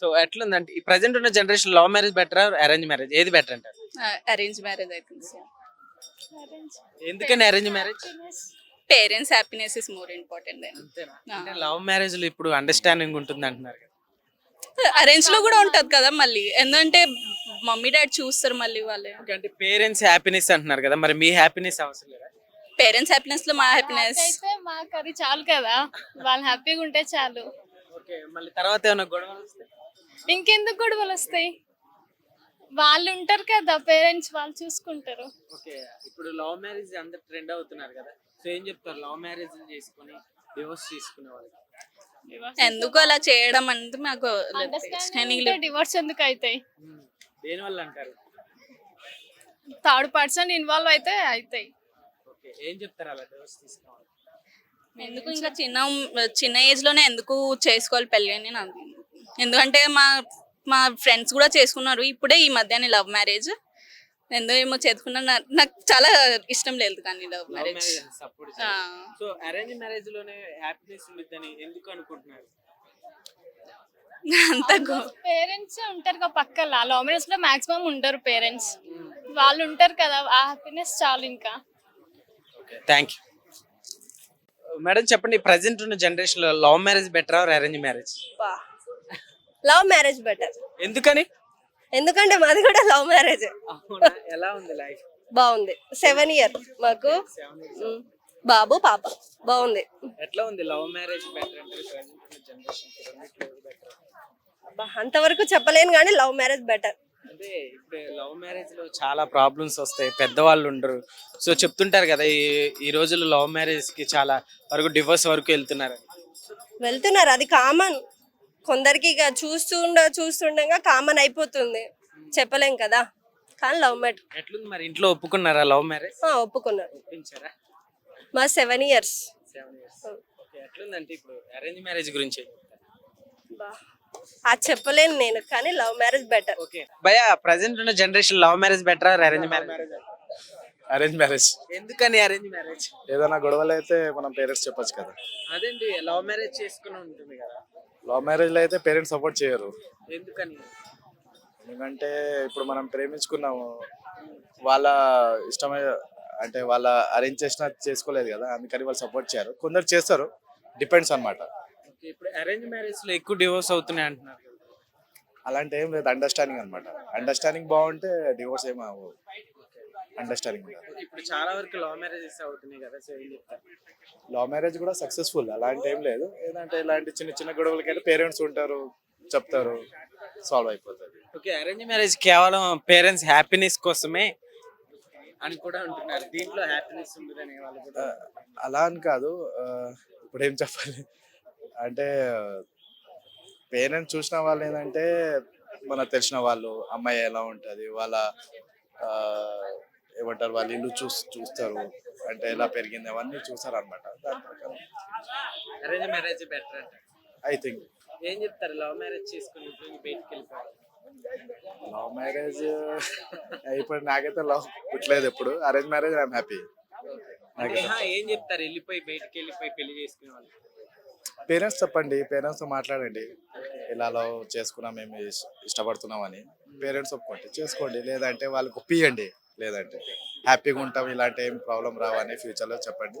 So ఎట్లుందంటే ఈ present ఉన్న generation love marriage better arrange marriage ఏది బెటర్ అంటారు? అరేంజ్ మ్యారేజ్ అయితే ఎందుకని arrange marriage parents happiness is more important అంటే లవ్ మ్యారేజ్లో ఇప్పుడు అండర్స్టాండింగ్ ఉంటుంది అంటున్నారు కదా. అరేంజ్లో కూడా ఉంటది కదా మళ్ళీ. ఎందుకంటే మమ్మీ డాడీ చూస్తారు మళ్ళీ వాళ్ళే. అంటే పేరెంట్స్ హ్యాపీనెస్ అంటున్నారు కదా. మరి మీ హ్యాపీనెస్ అవసరం లేదా? పేరెంట్స్ హ్యాపీనెస్లో మా హ్యాపీనెస్ అయితే మాకు అది చాలు కదా. వాళ్ళు హ్యాపీగా ఉంటే చాలు. ఓకే మళ్ళీ తర్వాత ఏమైనా గొడవలు వస్తే? ఇంకెందుకు గొడవలు వస్తాయి? వాళ్ళు ఉంటారు కదా పేరెంట్స్ వాళ్ళు చూసుకుంటారు. ఓకే ఇప్పుడు లవ్ మ్యారేజ్ అందరు ట్రెండ్ అవుతున్నారు కదా సో ఏం చెప్తారు? లవ్ మ్యారేజ్ చేసుకొని డివోర్స్ తీసుకునే వాళ్ళకి ఎందుకు అలా చేయడం అంటే మాకు అండర్స్టాండింగ్ డివోర్స్ ఎందుకు అవుతాయి దేని వల్ల అంటారు? థర్డ్ పర్సన్ ఇన్వాల్వ్ అయితే అవుతాయి ఓకే ఏం చెప్తారు అలా డివోర్స్ తీసుకోవాలి ఎందుకు ఇంకా చిన్న చిన్న ఏజ్లోనే ఎందుకు చేసుకోవాలి పెళ్ళి అని నాకు ఎందుకంటే మా మా ఫ్రెండ్స్ కూడా చేసుకున్నారు. ఇప్పుడే ఈ మధ్యనే లవ్ మ్యారేజ్ ఎందుకు ఏమో చేసుకున్నా నాకు చాలా ఇష్టం లేదు కానీ లవ్ మ్యారేజ్ సో అరేంజ్ మ్యారేజ్లోనే హ్యాపీనెస్ ఉండిద్దని ఎందుకు అనుకుంటున్నారు? అంత పేరెంట్స్ ఉంటారు కదా పక్కల. లవ్ మ్యారేజ్లో మాక్సిమం ఉండరు పేరెంట్స్ వాళ్ళు ఉంటారు కదా ఆ హ్యాపీనెస్ చాలు ఇంకా. ఓకే థ్యాంక్ యూ మేడం చెప్పండి ప్రజెంట్ ఉన్న జనరేషన్లో love marriage better or arrange marriage love marriage better. ఎందుకని? ఎందుకంటే మాది కూడా లవ్ మ్యారేజ్. ఎలా ఉంది లైఫ్? బాగుంది. సెవెన్ ఇయర్ మాకు. బాబు పాప. బాగుంది. ఎట్లా ఉంది లవ్ మ్యారేజ్ బెటర్ అంతవరకు చెప్పలేను కానీ లవ్ మ్యారేజ్ బెటర్. అంటే ఇప్పుడు లవ్ మ్యారేజ్లో చాలా ప్రాబ్లమ్స్ వస్తాయి. పెద్దవాళ్ళు ఉండరు. సో చెప్తుంటారు కదా ఈ ఈ రోజుల్లో లవ్ మ్యారేజ్కి చాలా వరకు డివోర్స్ వరకు వెళ్తున్నారు వెళ్తున్నారు. అది కామన్ కొందరికి ఇక చూస్తుండ చూస్తుండగా కామన్ అయిపోతుంది. చెప్పలేం కదా. కానీ లవ్ మ్యాట్ ఎట్లుంది మరి? ఇంట్లో ఒప్పుకున్నారా లవ్ మ్యారేజ్? ఒప్పుకున్నారు. ఒప్పించారా? మా seven years. Seven years. Okay ఎట్లుందంటే ఇప్పుడు అరేంజ్ మ్యారేజ్ గురించి? అది చెప్పలేను నేను కానీ లవ్ మ్యారేజ్ బెటర్. ఓకే. భయ ప్రజెంట్ ఉన్న generation love marriage better arrange marriage? Arrange marriage. ఎందుకని అరేంజ్ మ్యారేజ్? ఏదైనా గొడవలు అయితే మనం పేరెంట్స్ చెప్పొచ్చు కదా. అదేంటి లవ్ మ్యారేజ్ చేసుకుని ఉంటుంది కదా. లవ్ మ్యారేజ్లో అయితే పేరెంట్స్ సపోర్ట్ చేయరు. ఎందుకని? ఎందుకంటే ఇప్పుడు మనం ప్రేమించుకున్నాము వాళ్ళ ఇష్టమే అంటే వాళ్ళ అరేంజ్ చేసినా చేసుకోలేదు కదా అందుకని వాళ్ళు సపోర్ట్ చేయరు. కొందరు చేస్తారు డిపెండ్స్ Okay, ఇప్పుడు అరేంజ్ మ్యారేజ్లో ఎక్కువ డివోర్స్ అవుతున్నాయి అంటున్నారు. అలాంటి ఏం లేదు అండర్స్టాండింగ్ అన్నమాట. అండర్స్టాండింగ్ బాగుంటే డివోర్స్ ఏం అవ్వదు అండర్స్టాండింగ్ ఇప్పుడు చాలా వరకు లవ్ మ్యారేజెస్ అవుతున్నాయి కదా సో ఏం చెప్తారు? లవ్ మ్యారేజ్ కూడా సక్సెస్ఫుల్ అలాంటి ఏం లేదు. ఏంటంటే ఇలాంటి చిన్న చిన్న గొడవలకైతే పేరెంట్స్ ఉంటారు చెప్తారు సాల్వ్ అయిపోతుంది. ఓకే అరేంజ్ మ్యారేజ్ కేవలం పేరెంట్స్ హ్యాపీనెస్ కోసమే అని కూడా ఉంటున్నారు దీంట్లో హ్యాపీనెస్ వాళ్ళు కూడా అలా అని కాదు ఇప్పుడు ఏం చెప్పాలి? అంటే పేరెంట్స్ చూసిన వాళ్ళు ఏంటంటే మనకు తెలిసిన వాళ్ళు అమ్మాయి ఎలా ఉంటుంది వాళ్ళ ఏమంటారు వాళ్ళ ఇల్లు చూస్ చూస్తారు. అంటే ఎలా పెరిగింది అవన్నీ చూస్తారు అనమాట దాని ప్రకారం. అరేంజ్ మ్యారేజ్ బెటర్ అంట. ఐ థింక్ ఏం చెప్తారు? లవ్ మ్యారేజ్ చేసుకుని బయటికి వెళ్ళిపోవాలి. లవ్ మ్యారేజ్ ఇప్పుడు నాకైతే లవ్ పుట్టలేదు ఎప్పుడు. అరేంజ్ మ్యారేజ్ ఐఎమ్ హ్యాపీ ఏం చెప్తారు? వెళ్ళిపోయి బయటికి వెళ్ళిపోయి పెళ్ళి చేసుకునే వాళ్ళు. పేరెంట్స్ చెప్పండి. పేరెంట్స్ మాట్లాడండి. ఇలా లవ్ చేసుకున్నాం మేము ఇష్- ఇష్టపడుతున్నామని పేరెంట్స్ ఒప్పుకోండి. చేసుకోండి. లేదంటే వాళ్ళకి ఒప్పియండి. లేదంటే హ్యాపీగా ఉంటాం ఇలాంటి ఏం ప్రాబ్లం రావని ఫ్యూచర్లో చెప్పండి.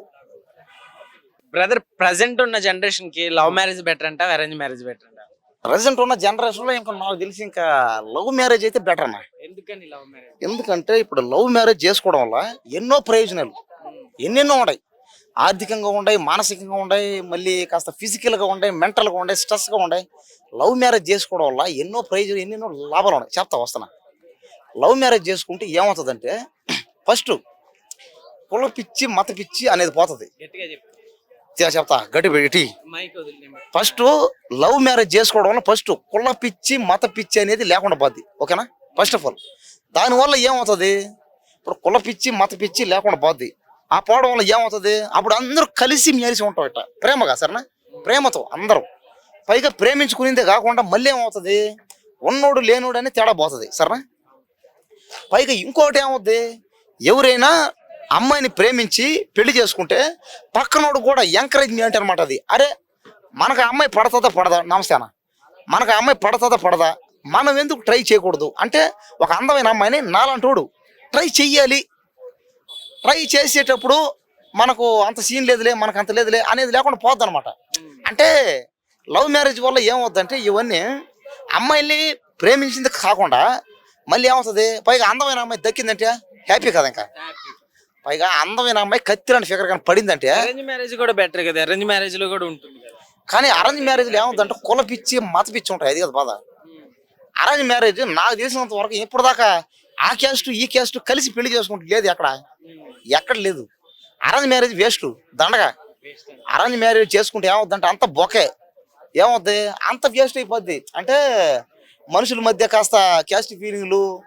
బ్రదర్ ప్రజెంట్ ఉన్న జనరేషన్కి లవ్ మ్యారేజ్ బెటర్ అంట అరేంజ్ మ్యారేజ్ బెటర్ అంట ప్రజెంట్ ఉన్న జనరేషన్లో ఇంకా నాకు తెలిసి ఇంకా లవ్ మ్యారేజ్ అయితే బెటర్ అన్న. ఎందుకని లవ్ మ్యారేజ్? ఎందుకంటే ఇప్పుడు లవ్ మ్యారేజ్ చేసుకోవడం వల్ల ఎన్నో ప్రయోజనాలు ఎన్నెన్నో ఉన్నాయి ఆర్థికంగా ఉన్నాయి మానసికంగా ఉన్నాయి మళ్ళీ కాస్త physical గా ఉన్నాయి mental గా ఉన్నాయి stress గా ఉన్నాయి లవ్ మ్యారేజ్ చేసుకోవడం వల్ల ఎన్నో ప్రయోజనం ఎన్నెన్నో లాభాలు ఉన్నాయి. చెప్తా వస్తున్నా. లవ్ మ్యారేజ్ చేసుకుంటే ఏమవుతుందంటే ఫస్ట్ కుల పిచ్చి మత పిచ్చి అనేది పోతుంది. చెప్తా గట్టి పెట్టి ఫస్ట్ లవ్ మ్యారేజ్ చేసుకోవడం వల్ల ఫస్ట్ కుళ్ళ పిచ్చి మత పిచ్చి అనేది లేకుండా పోద్ది. ఓకేనా? First of all. దానివల్ల ఏమవుతుంది? ఇప్పుడు కుల పిచ్చి మత పిచ్చి లేకుండా పోద్ది. ఆ పోవడం వల్ల ఏమవుతుంది? అప్పుడు అందరూ కలిసి మెలిసి ఉంటాం ఇట్ట ప్రేమగా సరేనా? ప్రేమతో అందరూ. పైగా ప్రేమించుకునేదే కాకుండా మళ్ళీ ఏమవుతుంది? ఉన్నోడు లేనోడు అని తేడా పోతుంది. సరేనా? పైగా ఇంకోటి ఏమవుద్ది? ఎవరైనా అమ్మాయిని ప్రేమించి పెళ్ళి చేసుకుంటే పక్కనోడు కూడా ఎంకరేజ్మెంట్ అనమాట అది. అరే మనకు ఆ అమ్మాయి పడతదా పడదా? నమస్తేనా మనకు ఆ అమ్మాయి పడతదా పడదా? మనం ఎందుకు ట్రై చేయకూడదు? అంటే ఒక అందమైన అమ్మాయిని నాలంటోడు ట్రై చెయ్యాలి. ట్రై చేసేటప్పుడు మనకు అంత సీన్ లేదులే మనకు అంత లేదులే అనేది లేకుండా పోద్ది అనమాట అంటే లవ్ మ్యారేజ్ వల్ల ఏమవుద్దంటే ఇవన్నీ అమ్మాయిల్ని ప్రేమించింది కాకుండా మళ్ళీ ఏమవుతుంది పైగా అందమైన అమ్మాయి దక్కిందంటే హ్యాపీ కదా ఇంకా? పైగా అందమైన అమ్మాయి కత్తిరాని ఫిగర్ కానీ పడిందంటే అరేంజ్ మ్యారేజ్ కూడా బెటర్ కదా? అరేంజ్ మ్యారేజ్లో కూడా ఉంటుంది కానీ అరేంజ్ మ్యారేజ్లో ఏమవుతుందంటే కుల పిచ్చి మత పిచ్చి ఉంటాయి. అది కదా బాధ. అరేంజ్ మ్యారేజ్ నాకు తెలిసినంత వరకు ఇప్పుడు దాకా ఆ క్యాస్ట్ ఈ క్యాస్ట్ కలిసి పెళ్ళి చేసుకుంటే లేదు ఎక్కడ? ఎక్కడ లేదు. అరేంజ్ మ్యారేజ్ వేస్ట్ దండగా. అరేంజ్ మ్యారేజ్ చేసుకుంటే ఏమవుద్దంటే అంత బొకే. ఏమవుద్ది? అంత వేస్ట్ అయిపోద్ది. అంటే మనుషుల మధ్య కాస్త క్యాస్ట్ ఫీలింగ్లు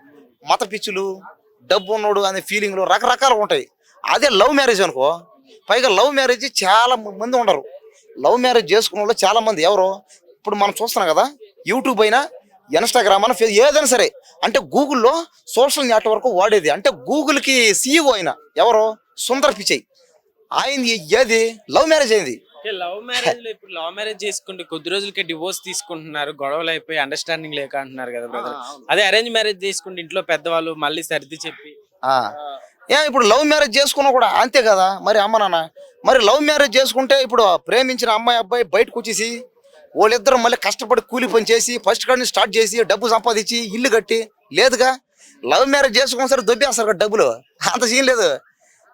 మత పిచ్చులు డబ్బు ఉన్నోడు అనే ఫీలింగ్లు రకరకాలు ఉంటాయి. అదే లవ్ మ్యారేజ్ అనుకో పైగా లవ్ మ్యారేజ్ చాలా మంది ఉండరు. లవ్ మ్యారేజ్ చేసుకున్న వాళ్ళు చాలా మంది. ఎవరు? ఇప్పుడు మనం చూస్తున్నాం కదా యూట్యూబ్ అయినా ఇన్స్టాగ్రామ్ అయినా ఫే- ఏదైనా సరే. అంటే గూగుల్లో సోషల్ నెట్వర్క్ వాడేది. అంటే గూగుల్కి సీఈఓ అయిన. ఎవరు? సుందర్ పిచై ఆయన ఏది? లవ్ మ్యారేజ్ అయింది. లవ్ మ్యారేజ్లో ఇప్పుడు లవ్ మ్యారేజ్ చేసుకుంటే కొద్ది రోజులకే డివోర్స్ తీసుకుంటున్నారు గొడవలు అయిపోయి అండర్స్టాండింగ్ లేక అంటున్నారు కదా బ్రదర్ అదే అరేంజ్ మ్యారేజ్ చేసుకుంటే ఇంట్లో పెద్దవాళ్ళు మళ్ళీ సర్ది చెప్పి. ఏ ఇప్పుడు లవ్ మ్యారేజ్ చేసుకున్నా కూడా అంతే కదా మరి అమ్మ నాన్న? మరి లవ్ మ్యారేజ్ చేసుకుంటే ఇప్పుడు ప్రేమించిన అమ్మాయి అబ్బాయి బయటకు వచ్చేసి వాళ్ళిద్దరు మళ్ళీ కష్టపడి కూలి పని చేసి ఫస్ట్ కాడిని స్టార్ట్ చేసి డబ్బు సంపాదించి ఇల్లు కట్టి లేదుగా? లవ్ మ్యారేజ్ చేసుకుని సరే దొబ్బేస్తారు కదా డబ్బులు. అంత సీన్ లేదు.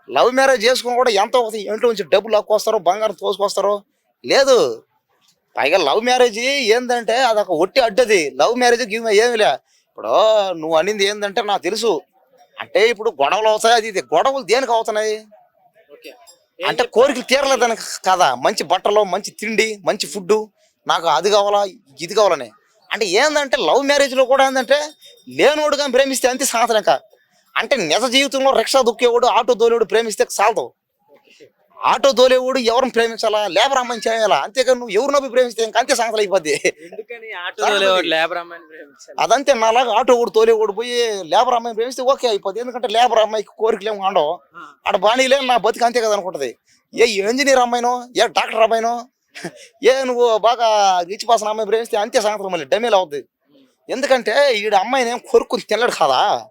లవ్ మ్యారేజ్ చేసుకుని కూడా ఎంత అవుతుంది ఇంట్లో నుంచి డబ్బులు లాక్కొస్తారో బంగారం తోసుకొస్తారో? లేదు. పైగా లవ్ మ్యారేజ్ ఏంటంటే అదొక ఒట్టి అడ్డది. లవ్ మ్యారేజ్ ఏమి లే. ఇప్పుడు నువ్వు అనింది ఏంటంటే నాకు తెలుసు. అంటే ఇప్పుడు గొడవలు అవుతాయి అది ఇది. గొడవలు దేనికి అవుతున్నాయి? అంటే కోరికలు తీరలేదని కదా. మంచి బట్టలు మంచి తిండి మంచి ఫుడ్ నాకు అది కావాలా ఇది కావాలని. అంటే ఏంటంటే లవ్ మ్యారేజ్లో కూడా ఏంటంటే లేనోడు కానీ ప్రేమిస్తే అంతే సాధనక. అంటే నిజ జీవితంలో రిక్షా దుక్కేవాడు ఆటో దోలేవాడు ప్రేమిస్తే సాలదు ఆటో దోలేవాడు ఎవరిని ప్రేమించాలా? లేబర్ అమ్మాయిని చేయాలా? అంతేకాని నువ్వు ఎవరు నవ్వి ప్రేమిస్తే ఇంకా అంతే సాధన అయిపోద్ది. అదంతే నాలాగా ఆటో కూడా తోలేవాడు పోయి లేబర్ అమ్మాయిని ప్రేమిస్తే ఓకే అయిపోద్ది. ఎందుకంటే లేబర్ అమ్మాయికి కోరికలు ఏమి ఉండవు ఆడ బాణీలే నా బతికి అంతే కదా అనుకుంటది. ఏ ఇంజనీర్ అమ్మాయినో ఏ డాక్టర్ అమ్మాయినో ఏ నువ్వు బాగా రిచ్ పర్సన్ అమ్మాయి ప్రేమిస్తే అంతే సాయంత్రం మళ్ళీ. డమేలు అవుద్ది. ఎందుకంటే ఈడ అమ్మాయిని ఏం కొరుక్కుని తినలేడు కదా?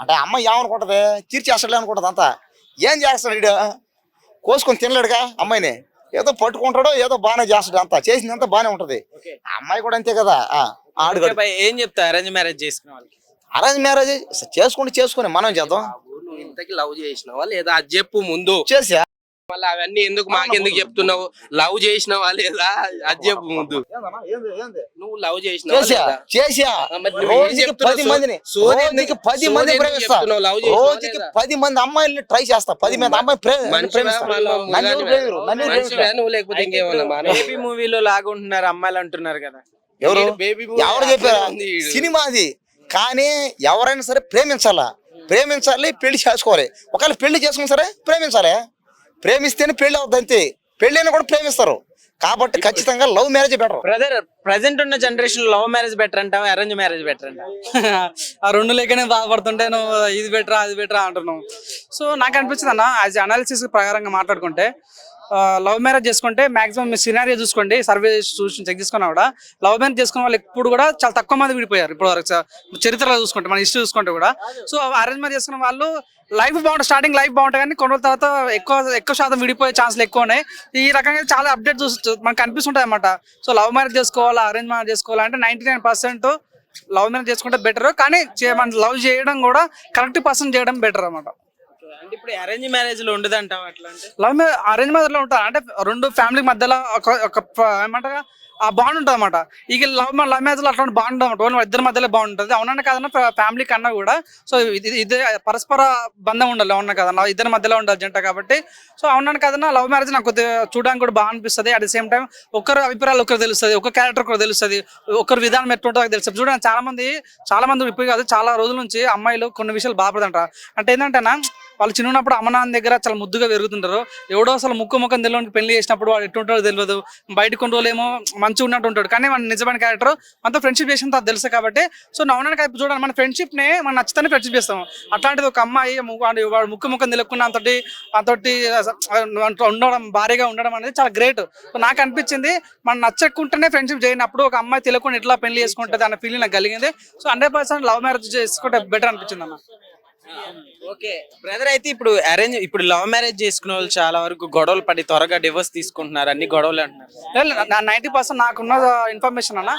అంటే అమ్మాయి ఏమనుకుంటది? తీర్చేస్తాడు అనుకుంటది అంతా. ఏం చేస్తాడు ఈడు? కోసుకొని తినలేడుగా అమ్మాయిని. ఏదో పట్టుకుంటాడో ఏదో బాగానే చేస్తాడు అంతా. చేసిందంతా బాగానే ఉంటది. అమ్మాయి కూడా అంతే కదా? ఆ, ఆడు ఏం చెప్తా అరేంజ్ మ్యారేజ్ చేసుకున్న వాళ్ళకి. అరేంజ్ మ్యారేజ్ చేసుకుంటే చేసుకుని మనం చేద్దాం. ఇంతకి లవ్ చేసినావా లేదా? అది చెప్పు ముందు. చేసా. మళ్ళీ అవన్నీ ఎందుకు మాకెందుకు చెప్తున్నావు? లవ్ చేసినావా లేదా? అది చెప్పు ముందు. నువ్వు లవ్ చేసినావా చేసా లేదా? చేసా ఆ, మరి నువ్వు ఏం రోజుకి చెప్తున్నావు? పది మందిని సోది రోజుకి ఎందుకు- పది సోది మంది ఎందుకు ప్రేమిస్తా. చెప్తున్నావు? లవ్ చేసినావా రోజుకి లేదా? పది మంది అమ్మాయిల్ని ట్రై చేస్తా. పది మంది అమ్మాయి ప్రే- మనిషివా ప్రేమిస్తా. మళ్ళా నన్ను ఎవరు మగానివా? ప్రేమిరు? నన్ను ఎవరు మనిషివా ప్రేమిస్తారు? నువ్వు లేకపోతే ఇంకేమన్నా బేబీ మూవీలో లాగుంటున్నారు అమ్మాయిలు అంటున్నారు కదా. ఎవరు? బేబీ ఎవరు చెప్పారా? సినిమా అది కానీ ఎవరైనా సరే ప్రేమించాలా? ప్రేమించాలి పెళ్ళి చేసుకోవాలి. ఒకవేళ పెళ్ళి చేసుకుని సరే ప్రేమించాలి. ప్రేమిస్తేనే పెళ్ళి అవుద్ది అంతే పెళ్ళైనా కూడా ప్రేమిస్తారు. కాబట్టి ఖచ్చితంగా love marriage better brother present ఉన్న జనరేషన్ లవ్ మ్యారేజ్ బెటర్ అంటావా? అరేంజ్ మ్యారేజ్ బెటర్ అంటావా? ఆ రెండు లేకనే బాధపడుతుంటే నువ్వు ఇది బెటరా అది బెటరా అంటున్నావు. సో నాకు అనిపించింది అన్న యాజ్ అనాలిసిస్ ప్రకారంగా మాట్లాడుకుంటే లవ్ మ్యారేజ్ చేసుకుంటే మాక్సిమం మీ సినారియో చూసుకోండి సర్వే చూసి చెక్ చేసుకున్నా కూడా. లవ్ మ్యారేజ్ చేసుకున్న వాళ్ళు ఇప్పుడు కూడా చాలా తక్కువ మంది విడిపోయారు ఇప్పుడు వరకు చరిత్రలో చూసుకుంటే మన హిస్టరీ చూసుకుంటే కూడా. సో అరేంజ్ మ్యారేజ్ చేసుకున్న వాళ్ళు లైఫ్ బాగుంటుంది స్టార్టింగ్ లైఫ్ బాగుంటుంది కానీ కొన్ని తర్వాత ఎక్కువ ఎక్కువ శాతం విడిపోయే ఛాన్స్లు ఎక్కువ ఉన్నాయి. ఈ రకంగా చాలా అప్డేట్ చూసి మనకు కనిపిస్తుంటాయి అనమాట సో లవ్ మ్యారేజ్ చేసుకోవాలా అరేంజ్ మ్యారేజ్ చేసుకోవాలా అంటే ninety nine percent love marriage చేసుకుంటే బెటర్ కానీ మనం లవ్ చేయడం కూడా కరెక్ట్ పర్సన్ చేయడం బెటర్ అనమాట అంటే ఇప్పుడు అరేంజ్ మ్యారేజ్లో ఉండదు అట్లా అంటే? లవ్ మ్యారేజ్ అరేంజ్ మ్యారేజ్లో ఉంటారు అంటే రెండు ఫ్యామిలీ మధ్యలో ఒక ఒక ఏమంటారు ఆ బాండ్ ఉంటుంది అనమాట ఇక లవ్ లవ్ మ్యారేజ్లో అట్లాంటి బాండ్ ఉంటుంది ఓన్లీ ఇద్దరి మధ్యలో బాగుంటుంది అవునన్నా కాదన్నా ఫ్యామిలీ కన్నా కూడా. సో ఇది ఇదే పరస్పర బంధం ఉండాలి. అవునా కదన్నా ఇద్దరి మధ్యలో ఉండాలి జంట కాబట్టి. సో అవునన్నా కదన్నా లవ్ మ్యారేజ్ నాకు కొద్దిగా చూడడానికి కూడా బాగా అనిపిస్తుంది. అట్ ద సేమ్ టైం ఒకరి అభిప్రాయాలు ఒకరు తెలుస్తుంది. ఒక క్యారెక్టర్ ఒకరు తెలుస్తుంది. ఒకరి విధానం ఎట్లుంటుందో తెలుస్తుంది. చూడండి చాలా మంది చాలా మంది ఇప్పుడు కాదు చాలా రోజుల నుంచి అమ్మాయిలు కొన్ని విషయాలు బాధపడదంట అంటే ఏంటంటేనా వాళ్ళు చిన్నప్పుడు అమ్మ నాన్న దగ్గర చాలా ముద్దుగా పెరుగుతుంటారు. ఎవడో అసలు ముక్కు ముఖం తెలియని పెళ్ళి చేసినప్పుడు వాడు ఎట్టుంటాడో తెలియదు. బయట కొన్ని రోజులు మంచిగా ఉన్నట్టు ఉంటాడు. కానీ మన నిజమైన క్యారెక్టర్. మనతో ఫ్రెండ్షిప్ చేసిన తర్వాత తెలుసు కాబట్టి. సో నవ్వడానికి అయితే చూడండి మన ఫ్రెండ్షిప్ నే మనం నచ్చితేనే ఫ్రెండ్షిప్ చేస్తాం అట్లాంటిది ఒక అమ్మాయి వాడు వాడు ముక్కు ముఖం తెలియకుండా అంతటి అంతటి ఉండడం భారీగా ఉండడం అనేది చాలా గ్రేట్ సో నాకు అనిపించింది మనం నచ్చకుంటేనే ఫ్రెండ్షిప్ చేయనప్పుడు ఒక అమ్మాయి తెలియకుండా ఎట్లా పెళ్ళి చేసుకుంటుంది అన్న ఫీలింగ్ నాకు కలిగింది. So hundred percent love marriage చేసుకుంటే బెటర్ అనిపించింది అన్న ఓకే బ్రదర్ అయితే ఇప్పుడు అరేంజ్ ఇప్పుడు లవ్ మ్యారేజ్ చేసుకునే వాళ్ళు చాలా వరకు గొడవలు పడి త్వరగా డివోర్స్ తీసుకుంటున్నారు. అన్ని గొడవలు అంటున్నారు. నైన్టీ పర్సెంట్ నాకున్న ఇన్ఫర్మేషన్ అన్న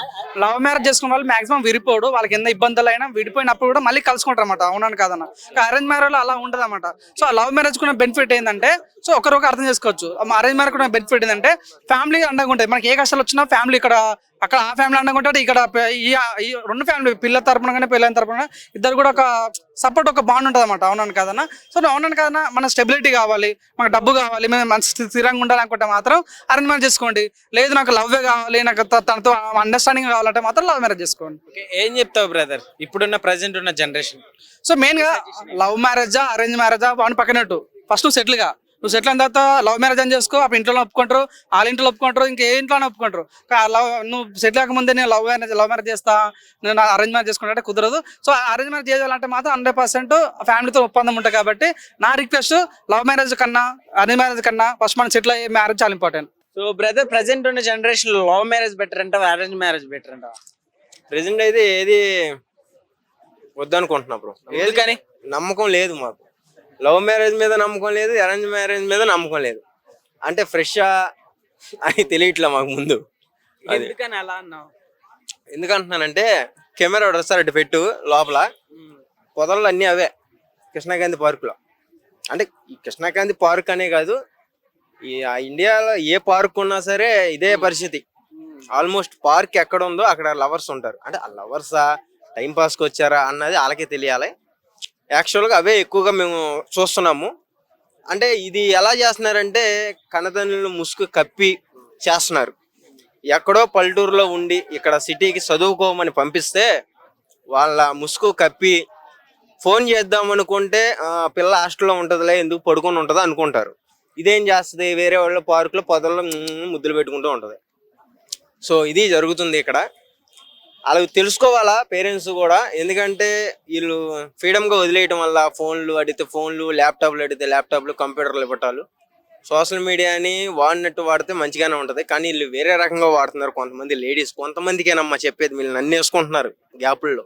లవ్ మ్యారేజ్ చేసుకున్న వాళ్ళు మాక్సిమం విడిపోడు వాళ్ళకి ఎంత ఇబ్బందులు అయినా విడిపోయినప్పుడు కూడా మళ్ళీ కలుసుకుంటారు అనమాట అవునని కాదన్న. అరేంజ్ మ్యారేజ్ అలా ఉండదు అనమాట సో లవ్ మ్యారేజ్ కూడా బెనిఫిట్ ఏంటంటే సో ఒకరొక అర్థం చేసుకోవచ్చు. అరేంజ్ మ్యారేజ్ కూడా బెనిఫిట్ ఏంటంటే ఫ్యామిలీ అండగా ఉంటుంది. మనకి ఏ కష్టాలు వచ్చినా ఫ్యామిలీ ఇక్కడ అక్కడ ఆ ఫ్యామిలీ ఉంటుంది ఇక్కడ ఈ రెండు ఫ్యామిలీ పిల్ల తరపున కానీ పిల్లల తరపున ఇద్దరు కూడా ఒక సపోర్ట్ ఒక బాండ్ ఉంటుంది అనమాట అవునని కాదన్న? సో అవునని కాదన్న మన స్టెబిలిటీ కావాలి మనకు డబ్బు కావాలి మేము మంచి స్థి- స్థిరంగా ఉండాలనుకుంటే మాత్రం అరేంజ్ మ్యారేజ్ చేసుకోండి. లేదు నాకు లవ్ కావాలి నాకు తనతో అండర్స్టాండింగ్ కావాలంటే మాత్రం లవ్ మ్యారేజ్ చేసుకోండి. ఏం చెప్తావు బ్రదర్ ఇప్పుడున్న ప్రజెంట్ ఉన్న జనరేషన్ సో మెయిన్గా లవ్ మ్యారేజా అరేంజ్ మ్యారేజా అని పక్కనట్టు ఫస్ట్ నువ్వు సెటిల్గా. నువ్వు సెటిల్ అయిన తర్వాత లవ్ మ్యారేజ్ అని చేసుకో అప్పుడు ఇంట్లో ఒప్పుకుంటారు వాళ్ళ ఇంట్లో ఒప్పుకుంటారు ఇంకా ఏ ఇంట్లో ఒప్పుకుంటారు. కా- లవ్ నువ్వు సెటిల్ కాకముందే నేను లవ్ మ్యారేజ్ లవ్ మ్యారేజ్ చేస్తా నేను అరేంజ్ మ్యారేజ్ చేసుకుంటే కుదరదు. సో అరేంజ్ మ్యారేజ్ చేయాలంటే మాత్రం హండ్రెడ్ పర్సెంట్ ఫ్యామిలీతో ఒప్పందం ఉంటుంది కాబట్టి నా రిక్వెస్ట్ లవ్ మ్యారేజ్ కన్నా అరేంజ్ మ్యారేజ్ కన్నా ఫస్ట్ మనం సెటిల్ అయ్యే మ్యారేజ్ చాలా ఇంపార్టెంట్ సో బ్రదర్ ప్రజెంట్ ఉన్న జనరేషన్లో లవ్ మ్యారేజ్ బెటర్ అంటావా అరేంజ్ మ్యారేజ్ బెటర్ అంటావా ప్రెసెంట్ అయితే ఏది వద్దనుకుంటున్నా బ్రో ఎందుకని? నమ్మకం లేదు మాకు. లవ్ మ్యారేజ్ మీద నమ్మకం లేదు అరేంజ్ మ్యారేజ్ మీద నమ్మకం లేదు. అంటే ఫ్రెషా అని తెలియట్లే మాకు ముందు. ఎందుకని అలా అన్నావు? ఎందుకంటున్నానంటే కెమెరా ఒకసారి అటు పెట్టు లోపల. పొదలు అన్నీ అవే కృష్ణాగాంధీ పార్కులో అంటే ఈ కృష్ణాగాంధీ పార్క్ అనే కాదు ఈ ఇండియాలో ఏ పార్క్ ఉన్నా సరే ఇదే పరిస్థితి. ఆల్మోస్ట్ పార్క్ ఎక్కడ ఉందో అక్కడ లవర్స్ ఉంటారు. అంటే ఆ లవర్సా టైం పాస్కి వచ్చారా అన్నది వాళ్ళకే తెలియాలి. యాక్చువల్గా అవే ఎక్కువగా మేము చూస్తున్నాము. అంటే ఇది ఎలా చేస్తున్నారంటే కన్నతండ్రులు ముసుగు కప్పి చేస్తున్నారు. ఎక్కడో పల్లెటూరులో ఉండి ఇక్కడ సిటీకి చదువుకోమని పంపిస్తే వాళ్ళ ముసుగు కప్పి ఫోన్ చేద్దాం అనుకుంటే పిల్ల హాస్టల్లో ఉంటుందిలే ఎందుకు పడుకొని ఉంటుంది అనుకుంటారు. ఇదేం చేస్తుంది? వేరే వాళ్ళ పార్కులో పొదల్లో ముద్దులు పెట్టుకుంటూ ఉంటుంది. సో ఇది జరుగుతుంది ఇక్కడ. అలా తెలుసుకోవాలా పేరెంట్స్ కూడా. ఎందుకంటే వీళ్ళు ఫ్రీడమ్గా వదిలేయటం వల్ల ఫోన్లు అడిగితే ఫోన్లు ల్యాప్టాప్లు అడిగితే ల్యాప్టాప్లు కంప్యూటర్లు ఇవ్వటాలు సోషల్ మీడియాని వాడినట్టు వాడితే మంచిగానే ఉంటుంది. కానీ వీళ్ళు వేరే రకంగా వాడుతున్నారు కొంతమంది లేడీస్. కొంతమందికేనమ్మా చెప్పేది వీళ్ళు నన్ను వేసుకుంటున్నారు గ్యాపుల్లో.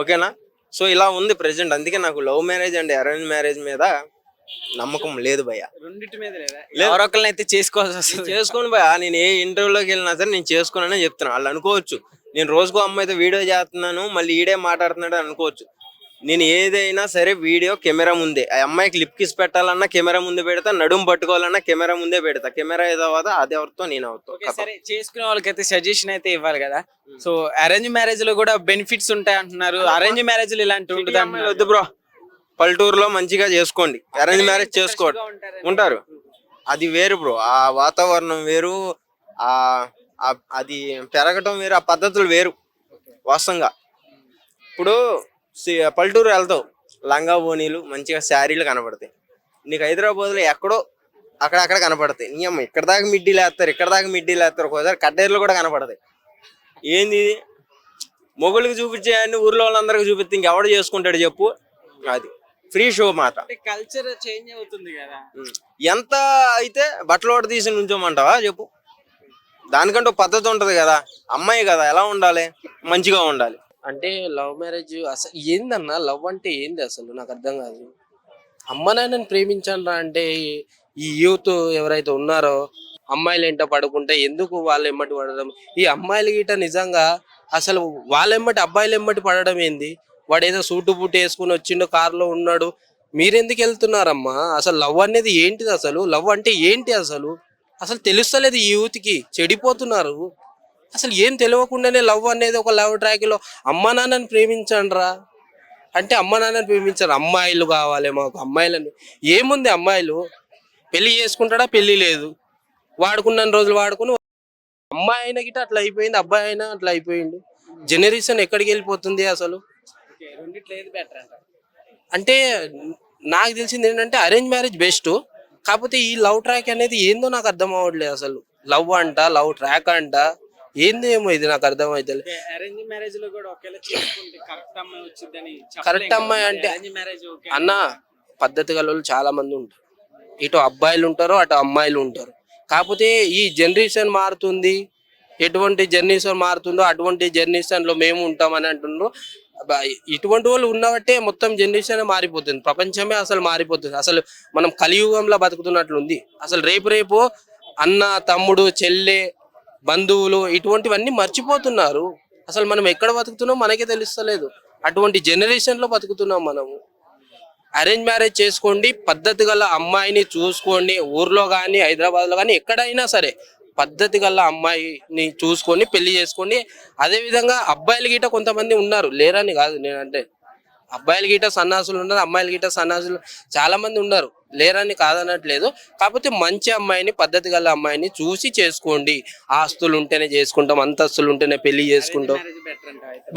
ఓకేనా? సో ఇలా ఉంది ప్రెసెంట్ అందుకే నాకు love marriage and arrange marriage మీద నమ్మకం లేదు భయ్య. రెండింటి మీద. ఎవరొకరిని అయితే చేసుకోవాల్సి వస్తుంది. చేసుకొని భయ నేను ఏ ఇంటర్వ్యూలోకి వెళ్ళినా సరే నేను చేసుకున్నానని చెప్తున్నాను వాళ్ళు అనుకోవచ్చు. నేను రోజుకో అమ్మాయితో వీడియో చేస్తున్నాను మళ్ళీ ఈడే మాట్లాడుతున్నాడు అని అనుకోవచ్చు. నేను ఏదైనా సరే వీడియో కెమెరా ముందే ఆ అమ్మాయికి లిప్ కిస్ పెట్టాలన్నా కెమెరా ముందే పెడతా నడుము పట్టుకోవాలన్నా కెమెరా ముందే పెడతా. కెమెరా ఏదో అవుతా అది ఎవరితో నేను అవుతా. సరే చేసుకునే వాళ్ళకైతే సజెషన్ అయితే ఇవ్వాలి కదా. సో అరేంజ్ మ్యారేజ్లో కూడా బెనిఫిట్స్ ఉంటాయి అంటున్నారు. అరేంజ్ మ్యారేజ్ ఇలాంటి ఉంటుంది అంటున్నారు. వద్దు బ్రో. పల్లెటూరులో మంచిగా చేసుకోండి. అరేంజ్ మ్యారేజ్ చేసుకోండి. ఉంటారు. అది వేరు బ్రో. ఆ వాతావరణం వేరు. ఆ- అది పెరగటం వేరు ఆ పద్ధతులు వేరు వాస్తవంగా. ఇప్పుడు పల్లెటూరు వెళ్తావు లంగా ఓనీలు మంచిగా శారీలు కనపడతాయి. నీకు హైదరాబాద్లో ఎక్కడో అక్కడక్కడ కనపడతాయి. నీ అమ్మ ఇక్కడ దాకా మిడ్డీలు వేస్తారు ఇక్కడ దాకా మిడ్డీలు వేస్తారు ఒకసారి కడ్డేర్లు కూడా కనపడతాయి. ఏంది ఇది? మొగుళ్ళకి చూపించేయన్ని ఊర్లో వాళ్ళందరికీ చూపిస్తే ఇంకెవడు చేసుకుంటాడు చెప్పు? అది ఫ్రీ షో మాట. కల్చర్ చేంజ్ అవుతుంది కదా. ఎంత అయితే బట్టలు ఒకటి తీసి నుంచోమంటావా చెప్పు? దానికంటే ఒక పద్ధతి ఉంటది కదా. అమ్మాయి కదా ఎలా ఉండాలి? మంచిగా ఉండాలి. అంటే లవ్ మ్యారేజ్ అసలు ఏందన్నా లవ్ అంటే ఏంది అసలు? నాకు అర్థం కాదు. అమ్మ నాన్నని ప్రేమించాలరా అంటే ఈ యూత్ ఎవరైతే ఉన్నారో అమ్మాయిలు ఏంటో పడుకుంటే ఎందుకు వాళ్ళ ఎమ్మటి పడడం? ఈ అమ్మాయిలు గిట నిజంగా అసలు వాళ్ళ ఎమ్మటి అబ్బాయిలు ఎమ్మటి పడడం ఏంది? వాడు ఏదో సూటు బూటు వేసుకుని వచ్చిండు కారులో ఉన్నాడు. మీరెందుకు వెళ్తున్నారమ్మా? అసలు లవ్ అనేది ఏంటిది అసలు? లవ్ అంటే ఏంటి అసలు? అసలు తెలుస్తలేదు ఈ యూత్కి. చెడిపోతున్నారు. అసలు ఏం తెలియకుండానే లవ్ అనేది ఒక లవ్ ట్రాక్లో అమ్మ నాన్నని ప్రేమించండిరా? అంటే అమ్మ నాన్నని ప్రేమించారు. అమ్మాయిలు కావాలి మాకు అమ్మాయిలని. ఏముంది అమ్మాయిలు? పెళ్ళి చేసుకుంటాడా పెళ్ళి లేదు. వాడుకున్న రోజులు వాడుకుని అమ్మాయి అయినా గిట్ట అట్లా అయిపోయింది అబ్బాయి అయినా అట్లా అయిపోయింది. జనరేషన్ ఎక్కడికి వెళ్ళిపోతుంది అసలు? అంటే నాకు తెలిసింది ఏంటంటే అరేంజ్ మ్యారేజ్ బెస్ట్. కాకపోతే ఈ లవ్ ట్రాక్ అనేది ఏందో నాకు అర్థం అవ్వట్లేదు అసలు. లవ్ అంట లవ్ ట్రాక్ అంట ఏందో ఏమో ఇది నాకు అర్థం అవుతుంది కరెక్ట్ అమ్మాయి అంటే- అన్న పద్ధతి గల చాలా మంది ఉంటారు. ఇటు అబ్బాయిలు ఉంటారు అటు అమ్మాయిలు ఉంటారు. కాకపోతే ఈ జనరేషన్ మారుతుంది. ఎటువంటి జనరేషన్ మారుతుందో అటువంటి జనరేషన్లో మేము ఉంటామని అంటున్నారు. అబ్బా, ఇటువంటి వాళ్ళు ఉన్నబట్టే మొత్తం జనరేషన్ మారిపోతుంది. ప్రపంచమే అసలు మారిపోతుంది. అసలు మనం కలియుగంలో బతుకుతున్నట్లు ఉంది అసలు రేపు రేపు అన్న తమ్ముడు చెల్లె బంధువులు ఇటువంటివన్నీ మర్చిపోతున్నారు. అసలు మనం ఎక్కడ బతుకుతున్నాం మనకే తెలుస్తలేదు. అటువంటి జనరేషన్లో బతుకుతున్నాం మనము. అరేంజ్ మ్యారేజ్ చేసుకోండి. పద్ధతి గల అమ్మాయిని చూసుకోండి. ఊర్లో కానీ హైదరాబాద్లో కానీ ఎక్కడైనా సరే పద్ధతి గల అమ్మాయిని చూసుకొని పెళ్ళి చేసుకోండి అదే విధంగా అబ్బాయిలు గిట కొంతమంది ఉన్నారు. లేరని కాదు నేనంటే అబ్బాయిల గిట సన్నాసులు ఉన్నారు అమ్మాయిల గిట సన్నాసులు చాలా మంది ఉన్నారు. లేరని కాదనట్లేదు. కాకపోతే మంచి అమ్మాయిని పద్ధతి గల అమ్మాయిని చూసి చేసుకోండి. ఆస్తులు ఉంటేనే చేసుకుంటాం అంతస్తులు ఉంటేనే పెళ్ళి చేసుకుంటాం.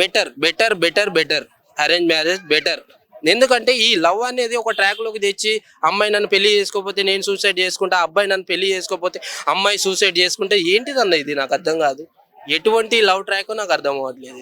Better better better better arrange marriage better ఎందుకంటే ఈ లవ్ అనేది ఒక ట్రాక్లోకి తెచ్చి అమ్మాయి నన్ను పెళ్ళి చేసుకోకపోతే నేను సూసైడ్ చేసుకుంటా అబ్బాయి నన్ను పెళ్ళి చేసుకోకపోతే అమ్మాయి సూసైడ్ చేసుకుంటే ఏంటిదన్న ఇది? నాకు అర్థం కాదు. ఎటువంటి లవ్ ట్రాక్ నాకు అర్థం అవ్వట్లేదు.